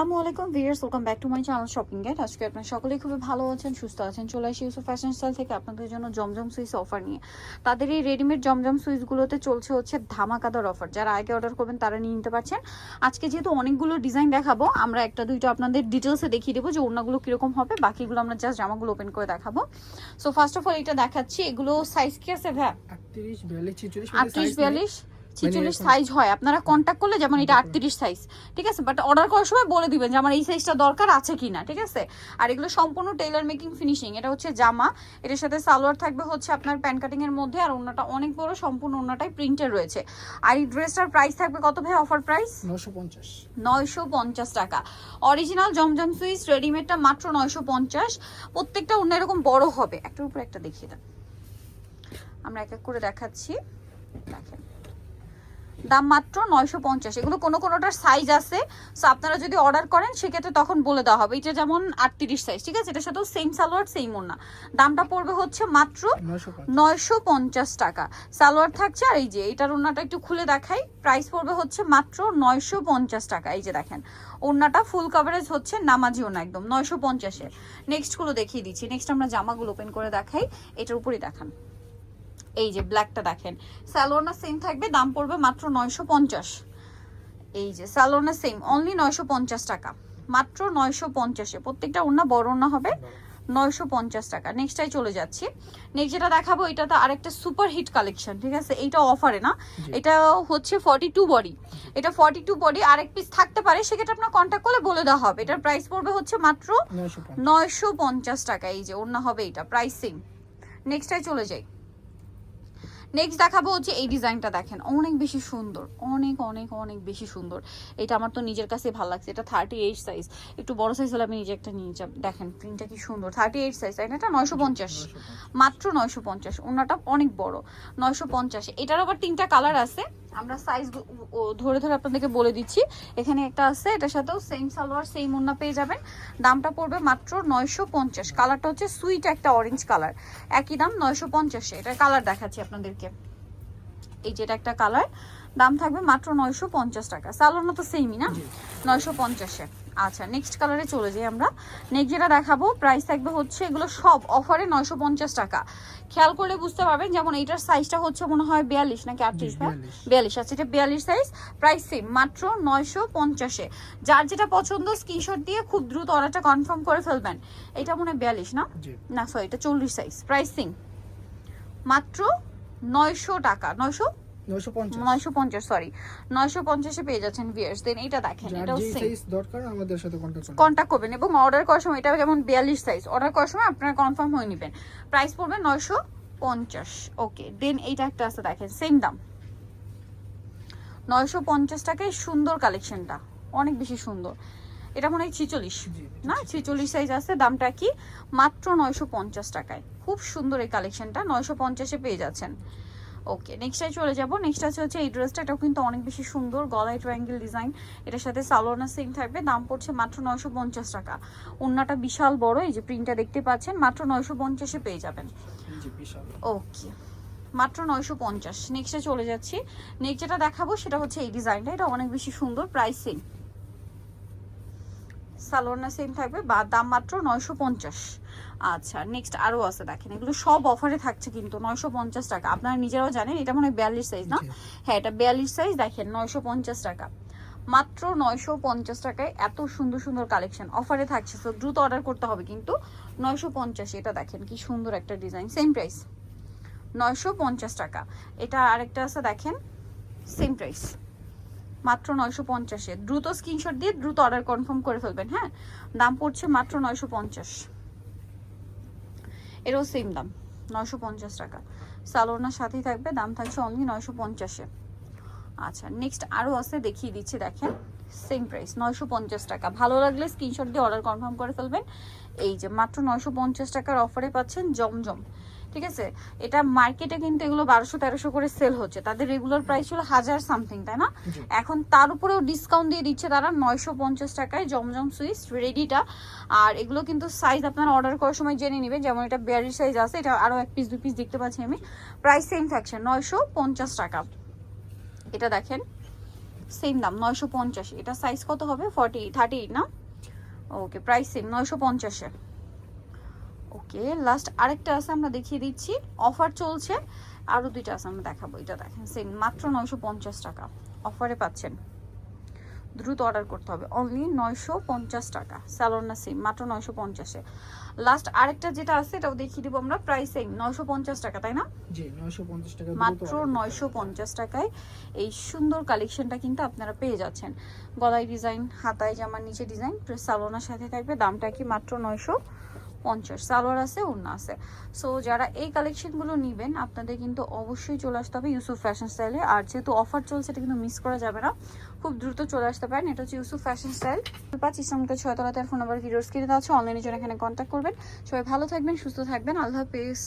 আসসালামু আলাইকুম viewers welcome back to my channel Shopping Gate আজকে আপনারা সকলেই খুবই ভালো আছেন সুস্থ আছেন। চলে আসি ইউসুফ ফ্যাশন স্টাইল থেকে আপনাদের জন্য জমজম সুইস অফার নিয়ে। তাদের এই রেডিমেড জমজম সুইসগুলোতে চলছে হচ্ছে ধামাকাদার অফার। যারা আগে অর্ডার করবেন তারা নিয়ে নিতে পারছেন। আজকে যেহেতু অনেকগুলো ডিজাইন দেখাবো আমরা একটা দুইটা আপনাদের ডিটেলসে দেখিয়ে দেবো যে ওড়নাগুলো কীরকম হবে। বাকিগুলো আমরা জাস্ট জামাগুলো ওপেন করে দেখাবো। সো ফার্স্ট অফ অল এটা দেখাচ্ছি। এগুলো সাইজ কি আছে ভ্যা আটত্রিশ বিয়াল্লিশ আটত্রিশ বিয়াল্লিশ? ছিচল্লিশ সাইজ হয়। আপনারা কন্ট্যাক্ট করলে যেমন এটা আটত্রিশ সাইজ ঠিক আছে? বাট অর্ডার করার সময় বলে দিবেন যে আমার এই সাইজটা দরকার আছে কিনা ঠিক আছে? আর এগুলো সম্পূর্ণ টেইলার মেকিং ফিনিশিং এটা হচ্ছে জামা এটার সাথে সালোয়ার থাকবে হচ্ছে আপনার প্যান কাটিং এর মধ্যে আর ওনাটা অনেক বড় সম্পূর্ণ ওনাটাই প্রিন্টেড রয়েছে। আর এই ড্রেসটার প্রাইস থাকবে কত ভাই অফার প্রাইস নয়শো পঞ্চাশ। টাকা। অরিজিনাল জমজম সুইস রেডিমেডটা মাত্র নয়শো পঞ্চাশ। প্রত্যেকটা অন্য এরকম বড় হবে। একটার উপর একটা দেখিয়ে দেন। আমরা এক এক করে দেখাচ্ছি। দেখেন। দাম মাত্র নয়শো পঞ্চাশ। এগুলো কোনো কোনোটার সাইজ আছে। সো আপনারা যদি অর্ডার করেন সেক্ষেত্রে তখন বলে দেওয়া হবে। এটা যেমন আটত্রিশ সাইজ ঠিক আছে? এটার সাথেও সেম সালোয়ার সেম ওনা দামটা পড়বে হচ্ছে মাত্র নয়শো পঞ্চাশ। টাকা। সালোয়ার থাকছে আর এই যে এটার ওড়নাটা একটু খুলে দেখাই। প্রাইস পড়বে হচ্ছে মাত্র নয়শো পঞ্চাশ টাকা। এই যে দেখেন। ওড়নাটা ফুল কভারেজ হচ্ছে নামাজি ওনা একদম নয়শো পঞ্চাশের নেক্সটগুলো দেখিয়ে দিচ্ছি। নেক্সট আমরা জামাগুলো ওপেন করে দেখাই। এটার উপরেই দেখান। এই যে ব্ল্যাকটা দেখেন। স্যালোনা সেম থাকবে দাম পড়বে মাত্র নয়শো পঞ্চাশ। এই যে স্যালোনা সেম অনলি নয়শো পঞ্চাশ টাকা। মাত্র নয়শো পঞ্চাশে। প্রত্যেকটা ওড়না বড় ওড়না হবে নয়শো পঞ্চাশ টাকা। নেক্সটটাই চলে যাচ্ছি। নেক্সট যেটা দেখাবো এটা তো আরেকটা সুপার হিট কালেকশন ঠিক আছে? এইটা অফারে না? এটা হচ্ছে ফর্টি টু বডি এটা ফর্টি টু বডি আরেক পিস থাকতে পারে সেক্ষেত্রে আপনার কন্ট্যাক্ট করলে বলে দেওয়া হবে। এটার প্রাইস পড়বে হচ্ছে মাত্র নয়শো পঞ্চাশ। টাকা। এই যে ওড়না হবে এটা প্রাইস সেম নেক্সটটাই চলে যাই। নেক্সট দেখাবো হচ্ছে এই ডিজাইনটা দেখেন। অনেক বেশি সুন্দর। অনেক অনেক অনেক বেশি সুন্দর। এটা আমার তো নিজের কাছে ভালো লাগছে। এটা থার্টি এইট সাইজ একটু বড় সাইজ হলে আমি নিজে একটা নিয়ে যাব। দেখেন প্রিন্টটা কি সুন্দর। থার্টি এইট সাইজ তাই না? এটা নয়শো পঞ্চাশ। মাত্র নয়শো পঞ্চাশ। ওনাটা অনেক বড়। নয়শো পঞ্চাশ। এটার আবার তিনটা কালার আছে। আমরা সাইজ ধরে ধরে আপনাদেরকে বলে দিচ্ছি। এখানে একটা আছে। এটার সাথেও সেম সালোয়ার সেম ওন্না পেয়ে যাবেন। দামটা পড়বে মাত্র নয়শো পঞ্চাশ। কালারটা হচ্ছে সুইট একটা অরেঞ্জ কালার একই দাম নয়শো পঞ্চাশে। এটার কালার দেখাচ্ছি আপনাদেরকে। এই যেটা একটা কালার দাম থাকবে মাত্র নয়শো পঞ্চাশ টাকা। সালোয়ারটা তো সেমই না? নয়শো পঞ্চাশে। আচ্ছা নেক্সট কালারে চলে যাই আমরা। নেক্সট যেটা দেখাবো প্রাইস থাকবে হচ্ছে এগুলো সব অফারে নয়শো পঞ্চাশ টাকা। খেয়াল করলে বুঝতে পারবেন যেমন এইটার সাইজটা হচ্ছে মনে হয় বিয়াল্লিশ নাকি আটত্রিশ ভাই? বিয়াল্লিশ। আচ্ছা এটা বিয়াল্লিশ সাইজ প্রাইস সেম মাত্র নয়শো পঞ্চাশে। যার যেটা পছন্দ স্ক্রিনশট দিয়ে খুব দ্রুত অর্ডারটা কনফার্ম করে ফেলবেন। এটা মনে হয় বিয়াল্লিশ না? না সরি এটা চল্লিশ সাইজ প্রাইস সেম মাত্র নয়শো টাকা নয়শো? নয়শো পঞ্চাশ। সরি নয়শো পঞ্চাশে পেয়ে যাচ্ছেন ভিয়ার্স দেন এটা দেখেন এটাও যে সেম সাইজ দরকার আমাদের সাথে কন্ট্যাক্ট কন্ট্যাক্ট করবেন এবং অর্ডার করার সময় এটা যেমন বিয়াল্লিশ সাইজ অর্ডার করার সময় আপনারা কনফার্ম হয়ে নেবেন। প্রাইস পড়বে নয়শো পঞ্চাশ। ওকে দেন এইটা একটা আছে দেখেন সেম দাম। নয়শো পঞ্চাশ টাকায় সুন্দর কালেকশনটা অনেক বেশি সুন্দর। এটা মনে হয় ছিচল্লিশ। না? ছিচল্লিশ। সাইজ আছে দামটা কি? মাত্র নয়শো পঞ্চাশ টাকায়। খুব সুন্দর এই কালেকশনটা নয়শো পঞ্চাশে পেয়ে যাচ্ছেন। ওকে নেক্সটে চলে যাব। নেক্সট আছে হচ্ছে এই ড্রেসটা এটাও কিন্তু অনেক বেশি সুন্দর গলায় ট্রায়াঙ্গেল ডিজাইন এটার সাথে সালোয়ারনা সেম থাকবে দাম পড়ছে মাত্র নয়শো পঞ্চাশ টাকা। ওন্নাটা বিশাল বড় এই যে প্রিন্টটা দেখতে পাচ্ছেন মাত্র নয়শো পঞ্চাশে পেয়ে যাবেন। ওকে মাত্র নয়শো পঞ্চাশ। নেক্সটে চলে যাচ্ছি। নেক্সট যেটা দেখাবো সেটা হচ্ছে এই ডিজাইনটা এটা অনেক বেশি সুন্দর প্রাইস সালোয়ারনা সেম থাকবে বা দাম মাত্র নয়শো পঞ্চাশ। আচ্ছা নেক্সট আরও আছে দেখেন এগুলো সব অফারে থাকছে কিন্তু নয়শো পঞ্চাশ টাকা। আপনারা নিজেরাও জানেন এটা মনে হয় বিয়াল্লিশ সাইজ না? হ্যাঁ এটা বিয়াল্লিশ সাইজ দেখেন নয়শো পঞ্চাশ টাকা। মাত্র নয়শো পঞ্চাশ টাকায় এত সুন্দর সুন্দর কালেকশন অফারে থাকছে তো দ্রুত অর্ডার করতে হবে কিন্তু নয়শো পঞ্চাশ। এটা দেখেন কি সুন্দর একটা ডিজাইন সেম প্রাইস নয়শো পঞ্চাশ টাকা। এটা আরেকটা আছে দেখেন সেম প্রাইস মাত্র নয়শো পঞ্চাশে। দ্রুত স্ক্রিনশট দিয়ে দ্রুত অর্ডার কনফার্ম করে ফেলবেন হ্যাঁ? দাম পড়ছে মাত্র নয়শো পঞ্চাশ। এরও সেম দাম, নয়শো পঞ্চাশ টাকা। সালোনার সাথেই থাকবে, দাম থাকছে অনলি নয়শো পঞ্চাশে। আচ্ছা নেক্সট আরও আছে, দেখিয়ে দিচ্ছি, দেখেন। সেম প্রাইস নয়শো পঞ্চাশ টাকা। ভালো লাগলে স্ক্রিনশট দিয়ে অর্ডার কনফার্ম করে ফেলবেন। এই যে মাত্র নয়শো পঞ্চাশ টাকার অফারে পাচ্ছেন জমজম। ঠিক আছে? এটা মার্কেটে কিন্তু এগুলো বারোশো তেরোশো করে সেল হচ্ছে। তাদের রেগুলার প্রাইস ছিল হাজার সামথিং তাই না? এখন তার উপরেও ডিসকাউন্ট দিয়ে দিচ্ছে তারা নয়শো পঞ্চাশ টাকায় জমজম সুইস রেডিটা আর এগুলো কিন্তু সাইজ আপনারা অর্ডার করার সময় জেনে নেবেন। যেমন এটা বিয়াল্লিশ সাইজ আছে এটা আরও এক পিস দু পিস দেখতে পাচ্ছি আমি। প্রাইস সেম থাকছে নয়শো পঞ্চাশ টাকা। এটা দেখেন সেম দাম, নয়শো পঞ্চাশ। এটা সাইজ কত হবে? ফর্টি থার্টি এইট না? ওকে প্রাইস সেম নয়শো পঞ্চাশে। ওকে লাস্ট আরেকটা আছে আমরা দেখিয়ে দিচ্ছি। অফার চলছে। আরও দুইটা আছে আমরা দেখাবো। এটা দেখেন সেম মাত্র নয়শো পঞ্চাশ টাকা। অফারে পাচ্ছেন। দ্রুত অর্ডার করতে হবে। অনলি নয়শো পঞ্চাশ টাকা। স্যালোনা সেম মাত্র নয়শো পঞ্চাশে। লাস্ট আরেকটা যেটা আছে এটাও দেখিয়ে দিব আমরা প্রাইস সেম নয়শো পঞ্চাশ টাকা তাই না? মাত্র নয়শো পঞ্চাশ টাকায় এই সুন্দর কালেকশনটা কিন্তু আপনারা পেয়ে যাচ্ছেন। গলায় ডিজাইন হাতায় জামার নিচে ডিজাইন সালোনার সাথে থাকবে দামটা কি মাত্র নয়শো? পঞ্চাশ, সালোয়ার আছে, ওড়না আছে। সো যারা এই কালেকশনগুলো নেবেন, আপনাদের কিন্তু অবশ্যই চলে আসতে হবে ইউসুফ ফ্যাশন স্টাইলে আর যেহেতু অফার চলছে, এটা কিন্তু মিস করা যাবে না। খুব দ্রুত চলে আসতে পারেন। এটা হচ্ছে ইউসুফ ফ্যাশন স্টাইল পাঁচ, ইসলামকে ছয়তলাতে ফোন নাম্বার ভিডিওস কিনে আছে। অনলাইনে জন্য এখানে কন্ট্যাক্ট করবেন। সবাই ভালো থাকবেন, সুস্থ থাকবেন। আল্লাহ হাফেজ।